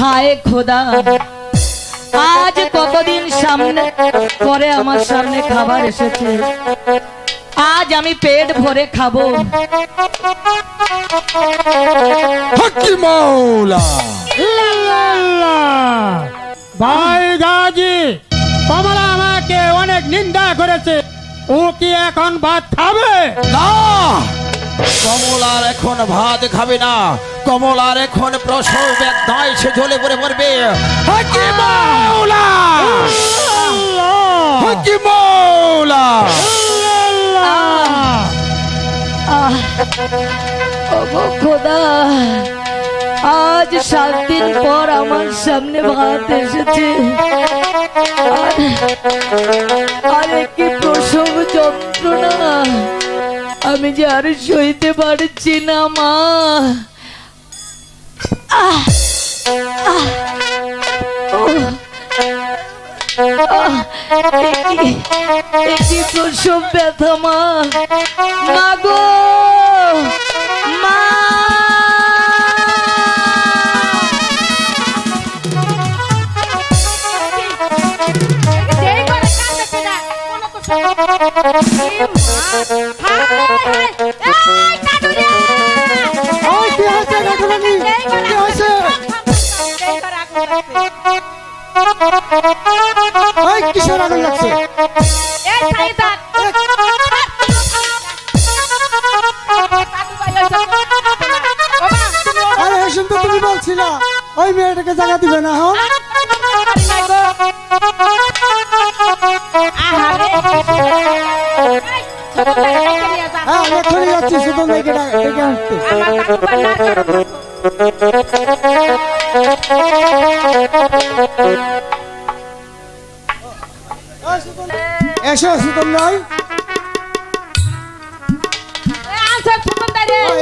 হায় খোদা। আজ কতদিন সামনে? পরে আমার সামনে খাবার এসেছে। আজ আমি পেট ভরে খাব। হকি ভাই গাজি কমলা আমাকে অনেক নিন্দা করেছে। ও কি এখন ভাত খাবে? না। কমলার এখন ভাত খাবে না। কমলার এখন প্রসব বেদনায় সে জ্বলে পড়ে পড়বে আজ সাত দিন পর আমার সামনে ভাত এসেছে। আরে কি প্রসব যন্ত্রণা। আমি যে আর সইতে পারছি না মা। প্রসব ব্যথা মা। মা গো। কিসের আগুন জায়গা দিবে না হ্যাঁ? আমার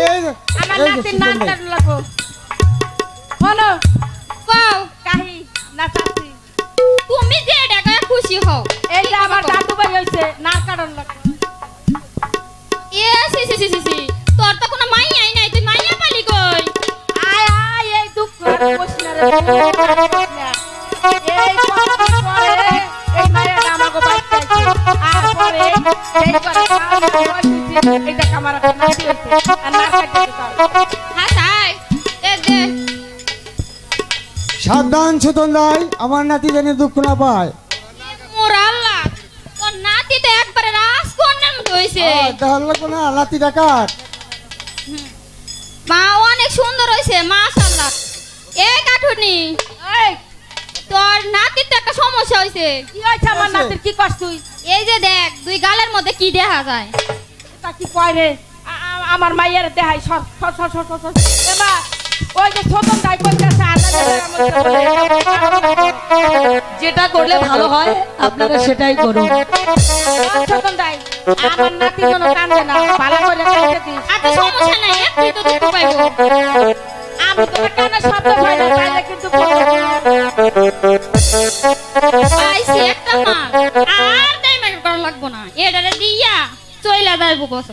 এই যে নাতির সুতন নাম ভাই। কাটু লাগবো হলো কও কাহি নাচাছি তুমি যে খুশি হও সাবধান সুতন ভাই আমার নাতি জানি দুঃখ না পায়। নাতি ডাকাত মা অনেক সুন্দর হইছে মাশাআল্লাহ। এ কাঠুনি। এই। তোর নাতির তো একটা সমস্যা হইছে। কি হইছে আমার নাতির? কি কষ্ট তুই? এই যে দেখ দুই গালের মধ্যে কি দেখা যায়? তা কি কয় রে? আমার মাইয়ের দেহাই সর সর সর সর সর সর। ওই যে ছোটন দাই কইতাছে যেটা করলে ভালো হয় আপনারা সেটাই করুন। ছোটন দাই আমার নাতি কান্দে না ভালো করে আর সমস্যা নাই একটু তো দুঃখ পাইবো। আমি তোমার কানে শব্দ পাই না তাইলে কিন্তু পাইছি একটা মাল আর তাই মাইর করা লাগবো না। এটারে দিয়া চইলা যাইবো কত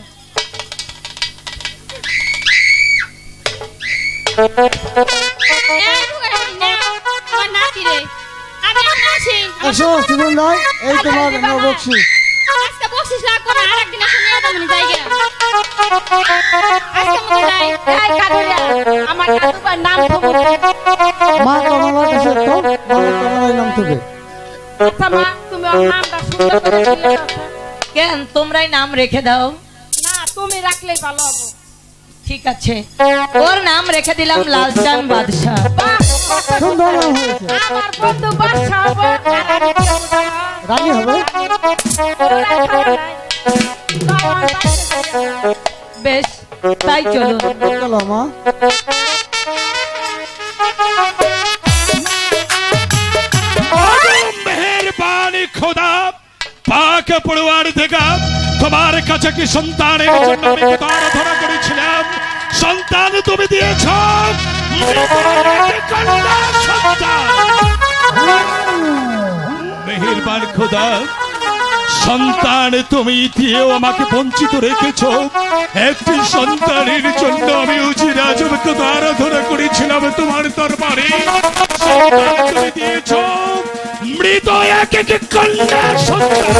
এসো সুতন ভাই এই তোমার নবক্সি বসিস লাগবো না আর একদিন এসে নিয়ে যাব জায়গা আজকে মতো যাই এই কাঁদুরিয়া আমার দাদু নাম খবর মা কমলার কাছে তো মা কমলার নাম থেকে আচ্ছা মা তুমি ওর নামটা সুন্দর করে দিয়ে কেন তোমরাই নাম রেখে দাও? না তুমি রাখলেই ভালো হবে। ঠিক আছে। ওর নাম রেখে দিলাম লালচান বাদশাহ। বাহ, কত সুন্দর। নাম হয়েছে। আমার বন্ধু বাদশা কি হব জানো? রানী হবে? বেশ তাই চলুন চলো মা। মেহরবানি খোদা পাক পড়ুয়ার থেকে তোমার কাছে কি সন্তানের জন্য আমি করেছিলাম? সন্তান তুমি দিয়েছ। সন্তান। মেহেরবান খোদা সন্তান তুমি দিয়েও আমাকে বঞ্চিত রেখেছ। একটি সন্তানের জন্য আমি উচির আজকে তো আরাধনা করেছিলাম তোমার দরবারে। সন্তান তুমি দিয়েছ। মৃত এক এক কন্যা সন্তান।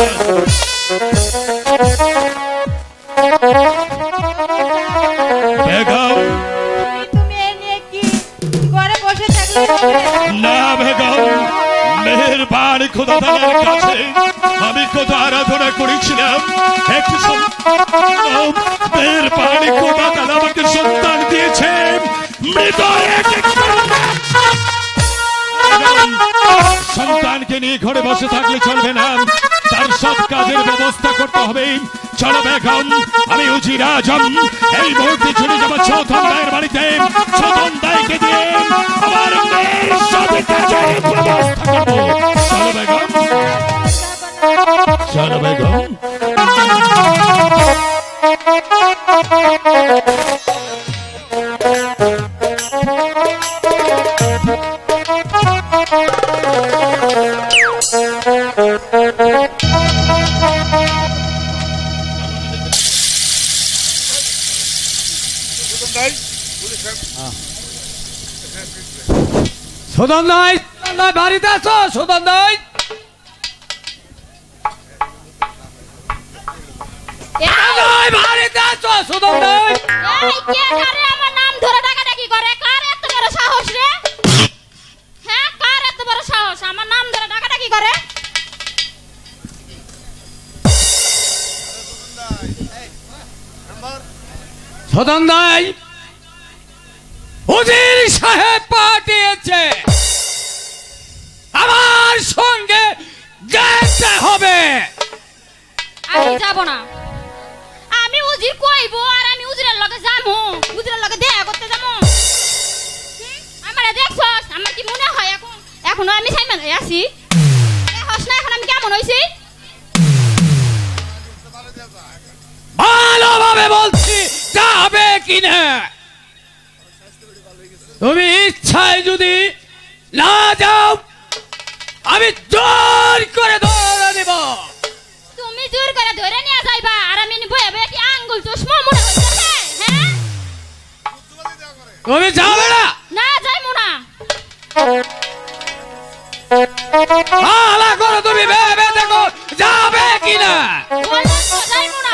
না মেহেরবান খোদা তালার কাছে, আমি কত আরাধনা করেছিলাম। একটি মেহেরবান খোদা তালা আমাকে সন্তান দিয়েছে। মৃত সন্তানকে নিয়ে ঘরে বসে থাকলে চলবে না। তার সব কাজের ব্যবস্থা করতে হবে। চলো বেগম, আমি উজির আজম এই মুহূর্তে চলে যাব চৌধন দায়ের বাড়িতে। চৌধন দায়কে দিয়ে আমার মেয়ের সব কাজের ব্যবস্থা করব। সুদন নাই বাড়িতে আছো সুদন আছো এই কে কারে আমার নাম ধরে ডাকাডাকি করে? কার এত বড় সাহস রে? হ্যাঁ কার এত বড় সাহস? আমার নাম ধরে ডাকাডাকি করে? সুদন নাই উজির সাহেব পাঠিয়েছে। আমার সঙ্গে যেতে হবে। আমি যাব না। উজির কইবো আর আমি উজিরের লগে যামু। উজিরের লগে দেখা করতে যামু? আমারে দেখছস? আমার কি মনে হয় এখন? এখনও আমি সাইমা আছি। দেখছস না? এখন আমি কেমন হইছি? ভালোভাবে বলছি যাবে কিনা? তুমি ইচ্ছায় যদি না যাও আমি জোর করে ধরে দেব তুমি জোর করে ধরে নিয়ে যাইবা? চশমা মনে হইছে হ্যাঁ? তুমি যাবে না না যাইমু না ভালো করে তুমি ভেবে দেখো যাবে কিনা? যাইমু না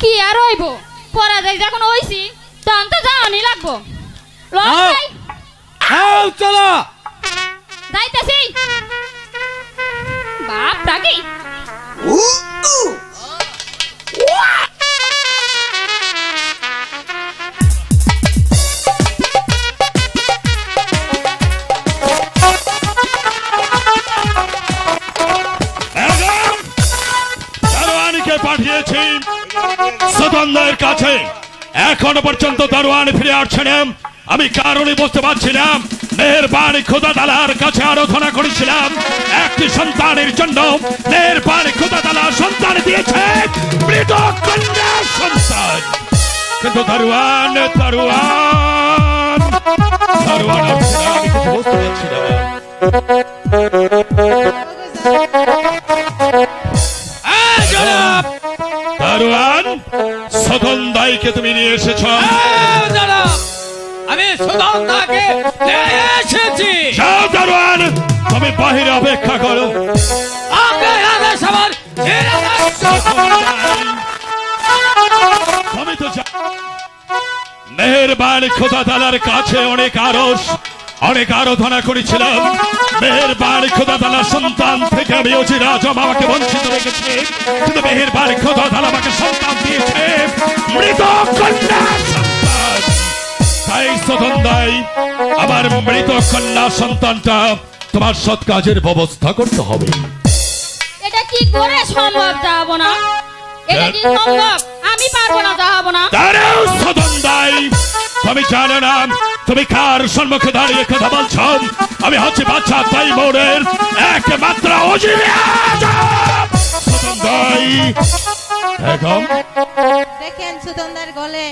কি আর হইব? পরাজয় যখন হইছি তখন তো যাওয়ানি লাগবো। লও হ্যাঁ চলো। যাইতেছি। বাপ ডাকি পাঠিয়েছি। সদন্দায়ের কাছে। এখনও পর্যন্ত দারোয়ান ফিরে আসছে না। আমি কারণে বুঝতে পারছিলাম? মেহরবানি খোদা তালার কাছে আরাধনা করেছিলাম। একটি সন্তানের জন্য মেহরবানি খোদা তালা সন্তান দিয়েছে। সন্তান। কিন্তু দারোয়ান দারোয়ান দারোয়ান আসছে না, আমি কিছু বুঝতে পারছি না। জনাব! দারোয়ান তুমি নিয়ে এসেছ। আমি নিয়ে এসেছি। যাও দারোয়ান তুমি বাহিরে অপেক্ষা করো। তো মেহরবান খোদা তালার কাছে অনেক আরস অনেক আরাধনা করেছিলাম। মেহের খোদা দালা সন্তান থেকে আমি অজির আজম আমাকে বঞ্চিত রেখেছে। কিন্তু মেহের খোদা দালা আমাকে সন্তান দিয়েছে। মৃত কন্যা! তাই সদন্দাই আমার মৃত কন্যা সন্তানটা তোমার সৎ কাজের ব্যবস্থা করতে হবে। এটা কি করে সম্ভব যাব না এটা কি সম্ভব? আমি পারব না যাব না তারেও সদন্দাই তুমি জানো না তুমি কার সম্মুখে দাঁড়িয়ে কথা বলছ আমি হচ্ছে বাচ্চা তাই মোড়ের একমাত্র অজিরে আজম সদন্দাই এখন দেখেন সুতন্দার গলে।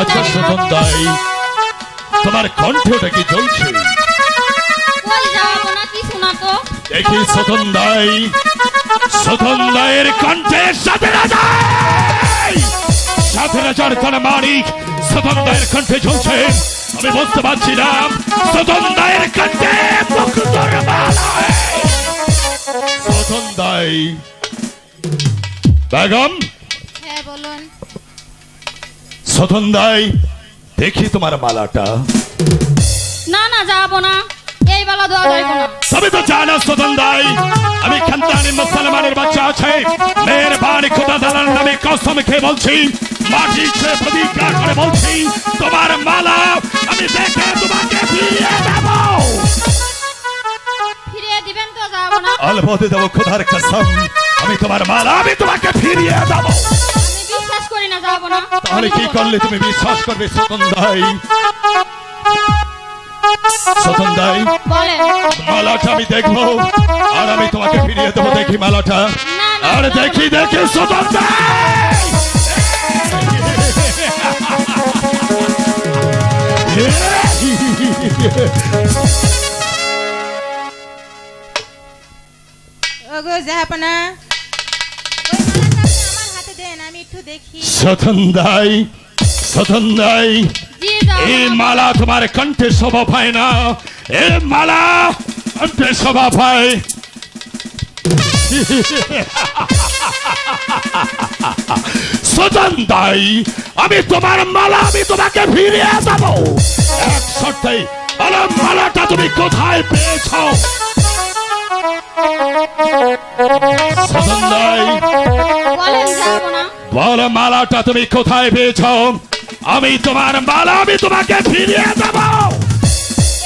আচ্ছা যাব না। সদন্দাই তোমার কণ্ঠটা কি চলছে? কই যাব না কিছু না তো। দেখি সতন্দাই সতন্দায়ের কণ্ঠের সাথে রাজাই সাথে রাজার তার মানিক সতন্দায়ের কণ্ঠে চলছে আমি বুঝতে পারছি না সতন্দায়ের কণ্ঠে মুকুন্দর মালায় সতন্দাই বেগম? হ্যাঁ বলুন। সতন্দাই দেখি তোমার মালাটা। না না যাব না। এই বেলা দেওয়া যাইবো না সবে তো জানো সদন্দাই আমি খানদানি মুসলমানের বাচ্চা আছে। মেয়ের বাড়ি খোদা দালার নামে কসম খেয়ে বলছি মাটি ছে প্রতিজ্ঞা করে বলছি তোমার মালা আমি দেখে তোমাকে ফিরিয়ে দেব। ফিরিয়ে দিবেন তো যাব না। আলবদে দেব খোদার কসম আমি তোমার মালা আমি তোমাকে ফিরিয়ে দেব। আমি বিশ্বাস করি না যাব না। তাহলে কি করলে তুমি বিশ্বাস করবে সতন্দাই সতন্দাই বলেন। মালাটা আমি দেখব। আর আমি তোমাকে ফিরিয়ে দেবো। দেখি মালাটা। আর দেখি দেখি সতন্দাই ওগো জাহাপনা ওই মালাটা আমার হাতে দেন আমি একটু দেখি। সতন্দাই সতন্দাই জি যাব এই মালা তোমার কণ্ঠে শোভা পায় না। এ মালা কণ্ঠে শোভা পায়। সতন্দাই আমি তোমার মালা আমি তোমাকে ফিরিয়ে দেবো। এক শর্তে মালাটা তুমি কোথায় পেয়েছ? সতন্দাই বলেন যাব না। বলো মালাটা তুমি কোথায় পেয়েছ? আমি তোমার মালা আমি তোমাকে ফিরিয়ে দেব।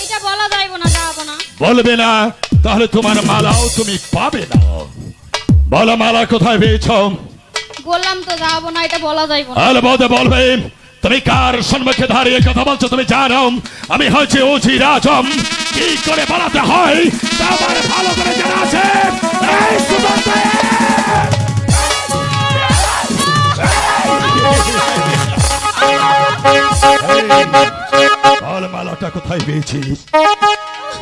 এইটা বলা যাইবো না যাব না। বলবে না তাহলে তোমার মালাও তুমি পাবে না। বলো মালা কোথায় পেয়েছ? বললাম তো যাব না এটা বলা যাইবো না। আলে বলতে বলবে তুমি কার সম্মুখে দাঁড়িয়ে কথা বলছো তুমি জানো? আমি হচ্ছে ওজি রাজম। কি করে বলাতে হয়? আমার ভালো করে জানা। কোথায় পেয়েছিস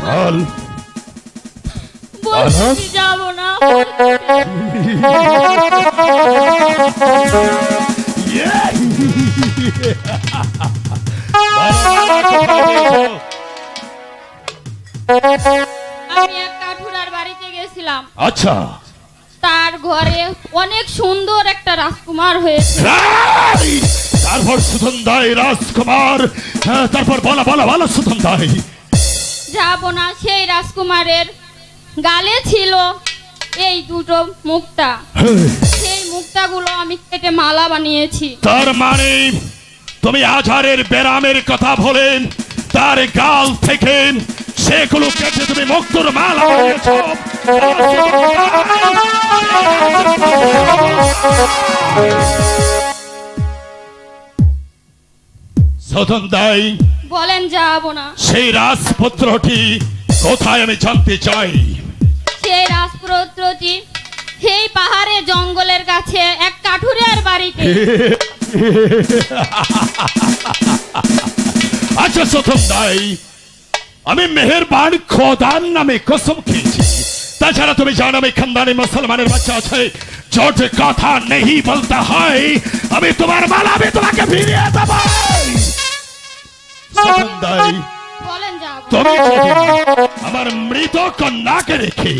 না। আমি এক কাঠুরার বাড়িতে গেছিলাম। আচ্ছা। তার ঘরে অনেক সুন্দর একটা রাজকুমার হয়েছে। তারপর সুধন্দাই রাজকুমার হ্যাঁ, তারপর বলা বলা বলা সুধন্দাই যাব না সেই রাজকুমারের। গালে ছিল এই দুটো মুক্তা। সেই মুক্তাগুলো আমি কেটে মালা বানিয়েছি। তার মানে তুমি আঝারের বেরামের কথা বলেন তার গাল থেকে সেগুলো কেটে তুমি মুক্তর মালা বানিয়েছ। সদন্দাই বলেন যাব না। সেই রাজপুত্রটি কোথায় আমি জানতে চাই? সেই রাজপুত্রটি সেই পাহাড়ে জঙ্গলের কাছে এক কাঠুরিয়ার বাড়িতে। আচ্ছা সতন্দাই আমি মেহেরবান খোদান নামে কসম খেয়েছি। তাছাড়া তুমি জানো আমি খানদানি মুসলমানের বাচ্চা আছে। চোট কথা নেই বলতে হয়। আমি তোমার মালা আমি তোমাকে ফিরিয়ে দেব। সতন্দাই বলেন তুমি আমার মৃত কন্যাকে রেখে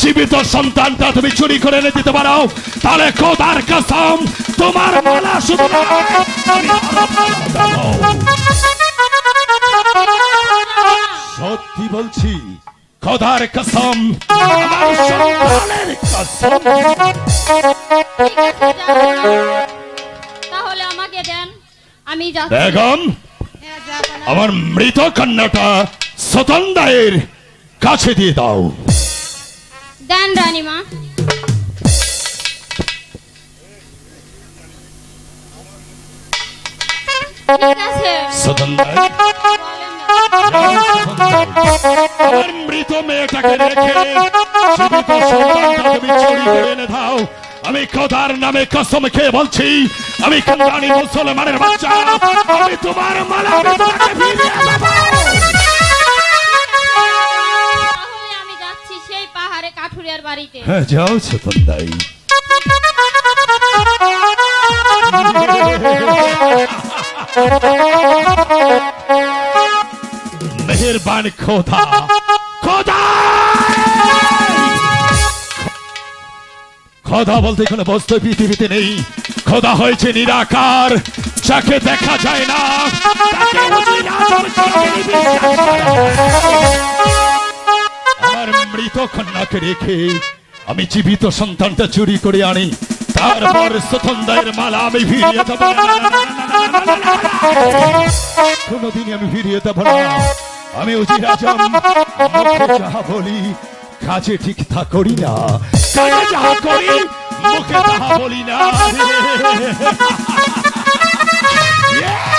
জীবিত সন্তানটা তুমি চুরি করে এনে দিতে পারো তাহলে খোদার কসম তোমার মালা শুধু। সত্যি বলছি খোদার কসম আমার সন্তানের। তাহলে আমাকে দেন আমি যাচ্ছি বেগম আমার মৃত কন্যাটা সতন্দায়ের কাছে দিয়ে দাও। দেন রানীমা ঠিক আছে। সতন্দায়। বলেন না। আমার মৃত মেয়েটাকে রেখে জীবিত সন্তানটা তুমি চুরি করে এনে দাও। আমি খোদার নামে কসম খেয়ে বলছি আমি কল্যাণী মুসলমানের বাচ্চা আমি তোমার মালা আমি তোমাকে ফিরিয়ে দেবো। তাহলে আমি যাচ্ছি সেই পাহাড়ে কাঠুরিয়ার বাড়িতে। হ্যাঁ যাও সতন্দাই মেহেরবান খোদা খোদা! খোদা বলতে কোনো বস্তু পৃথিবীতে নেই। খোদা হয়েছে নিরাকার, যাকে দেখা যায় না আমার মৃত কন্যাকে রেখে আমি জীবিত সন্তানটা চুরি করে আনি। তারপর মালা আমি ফিরিয়ে দেব কোনোদিনই আমি ফিরিয়ে না। আমি উচিত বলি কাজে ঠিক তা করি না। কাজে যাহা করি মুখে তাহা বলি না। Yeah!